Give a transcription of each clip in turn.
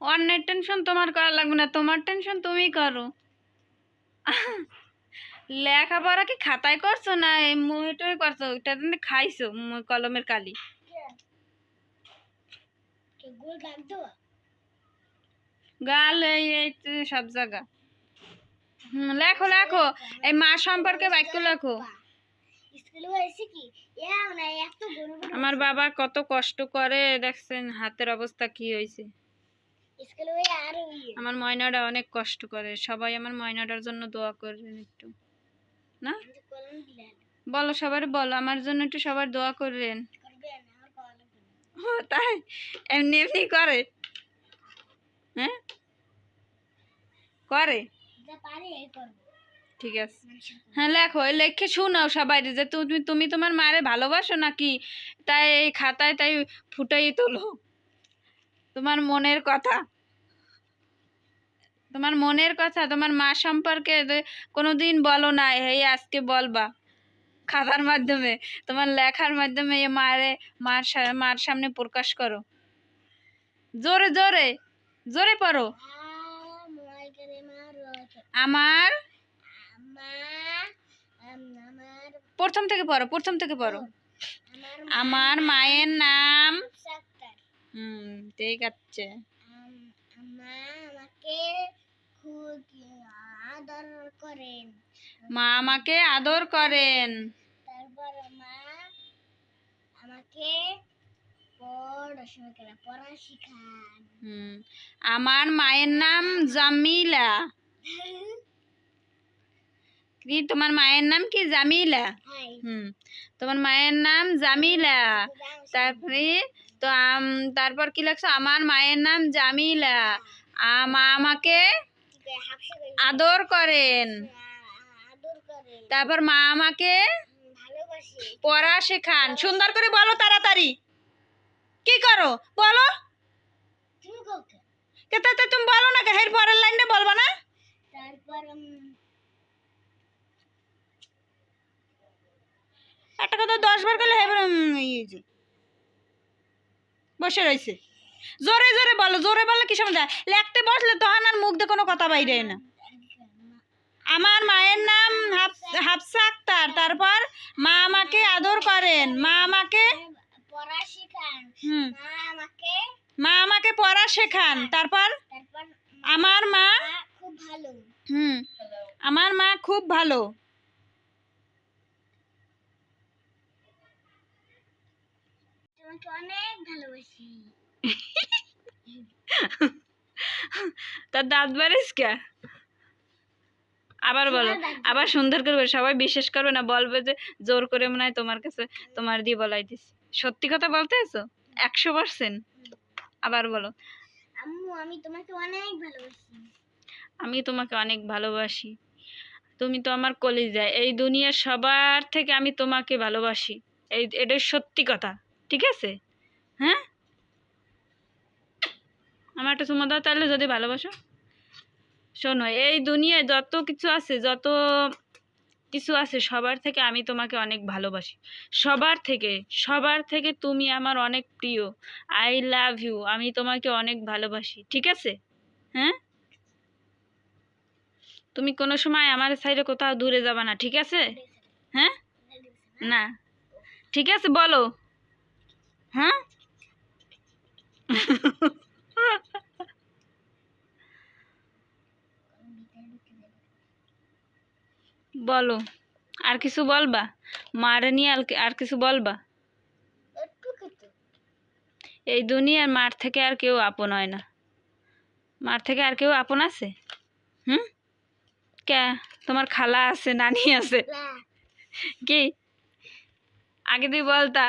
অন্যের টেনশন তোমার করা লাগবে না, তোমার টেনশন তুমি করো। লেখাপড়া কি খাতায় করছ না মুহিটই করছ? ওইটা তুমি খাইছো কলমের কালি। গোল এই সব জায়গা। লেখো লেখো। এই মা সম্পর্কে বাক্য লেখো। আমার বাবা কত কষ্ট করে দেখছেন হাতের অবস্থা কি হয়েছে। হয়ে ইয়ে। আমার ময়নাটা অনেক কষ্ট করে সবাই আমার ময়নাটার জন্য দোয়া করবেন একটু। না? বলো সবার বলো আমার জন্য একটু সবার দোয়া করবেন। দিলেন ও তাই? এমনি এমনি করে? হ্যাঁ? করে? পারি করব। ঠিক আছে। হ্যাঁ লেখো, এই লেখে শুনাও সবাই যে তুমি তুমি তোমার মারে ভালোবাসো নাকি? তাই এই খাতায় তাই ফুটাই তোলো। তোমার মনের কথা। তোমার মনের কথা, তোমার মা সম্পর্কে কোনো দিন বলো না, এই আজকে বলবা। খাতার মাধ্যমে, তোমার লেখার মাধ্যমে এ মারে, মার মার সামনে প্রকাশ করো। জোরে জোরে জোরে পড়ো। আমার প্রথম থেকে পড়ো, প্রথম থেকে পড়ো। আমার মায়ের নাম হুম, ঠিক আছে। মা আমাকে আদর করেন। তারপর আমার মায়ের নাম জামিলা। কি তোমার মায়ের নাম কি? জামিলা? হুম। তোমার মায়ের নাম জামিলা। তারপরে তো তারপর কি লাগছে? আমার মায়ের নাম জামিলা। মা আমাকে আদর করেন। তারপর মা আমাকে পড়া শেখান। সুন্দর করে বলো তাড়াতাড়ি। কি করো? বলো। তুমি বলো না কে? এর পরের লাইনটা বলবা না তারপর উম, একটা কথা দশ বার করলে হেবার ইয়ে বসে রয়েছে। জোরে জোরে বলো জোরে বললে কি সময় লেখতে বসলে তখন আর মুখ দিয়ে কোনো কথা বাইরে না। আমার মায়ের নাম হাফসা আক্তার। তারপর মা আমাকে আদর করেন। মা আমাকে মা আমাকে পড়া শেখান। তারপর আমার মা মা খুব ভালো। হুম। আমার মা খুব ভালো। তোমাকে অনেক ভালোবাসি। তার দাঁত বাড়িস কে? আবার বলো আবার সুন্দর করে। সবাই বিশ্বাস করবে না বলবে যে জোর করে মনে হয় তোমার কাছে তোমার দিয়ে বলাই দিস সত্যি কথা বলতে আছো? একশো পার্সেন্ট। আবার বলো। আম্মু আমি তোমাকে অনেক ভালোবাসি। আমি তোমাকে অনেক ভালোবাসি। তুমি তো আমার কলিজা এই দুনিয়ার সবার থেকে আমি তোমাকে ভালোবাসি। এই এটাই সত্যি কথা। ঠিক আছে? হ্যাঁ? আমার একটা চুমা দাও তাহলে যদি ভালোবাসো। শোনো, এই দুনিয়ায় যত কিছু আছে, যত কিছু আছে, সবার থেকে আমি তোমাকে অনেক ভালোবাসি। সবার থেকে সবার থেকে তুমি আমার অনেক প্রিয়। আই লাভ ইউ আমি তোমাকে অনেক ভালোবাসি, ঠিক আছে? হ্যাঁ? তুমি কোনো সময় আমার সাইডে কোথাও দূরে যাবে না, ঠিক আছে? হ্যাঁ? না। ঠিক আছে, বলো। হ্যাঁ? বলো আর কিছু বলবা? মারে নিয়ে আর আর কিছু বলবা? এই দুনিয়ার মার থেকে আর কেউ আপন হয় না। মার থেকে আর কেউ আপন আছে? হুম? কে? তোমার খালা আছে নানি আছে? কি? আগে দিয়ে বলতা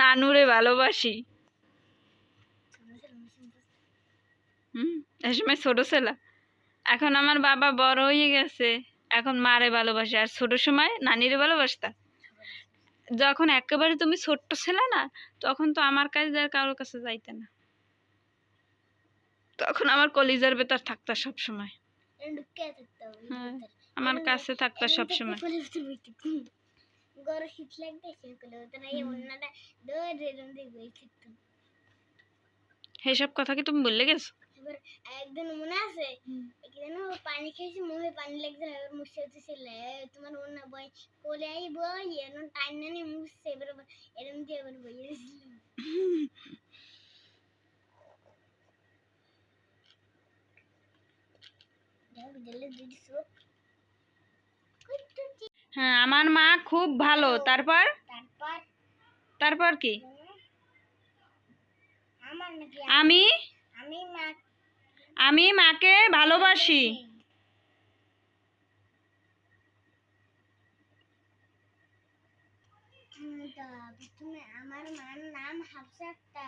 নানুরে ভালোবাসি। হুম এই সময় ছোটো ছেলা। এখন আমার বাবা বড় হয়ে গেছে এখন মারে ভালোবাসে। আর ছোট সময় নানিরে ভালোবাসতা? যখন একেবারে তুমি ছোট্ট ছেলে না তখন তো আমার কাছে আর কারোর কাছে যাইতে না। তখন আমার কলিজার ভেতর থাকতা সব সময়। হ্যাঁ আমার কাছে থাকতা সব সময়। না এই অন্যটা দৌড় এরম দিয়ে বই থাকতো সেসব কথা কি তুমি বললে গেছো এবার একদিন মনে আছে এখানে পানি খেয়েছি মুখে পানি লেগেছে এবার মুছে হতেছিল তোমার অন্য বই কোলে আই বই এরকম টাইম নেই মুছছে এবার এরকম দিয়ে এবার বই দিলে দিছো হ্যাঁ আমার মা খুব ভালো। তারপর? তারপর? কি? আমি? আমি মাকে ভালোবাসি। আমার মার নাম হাফসা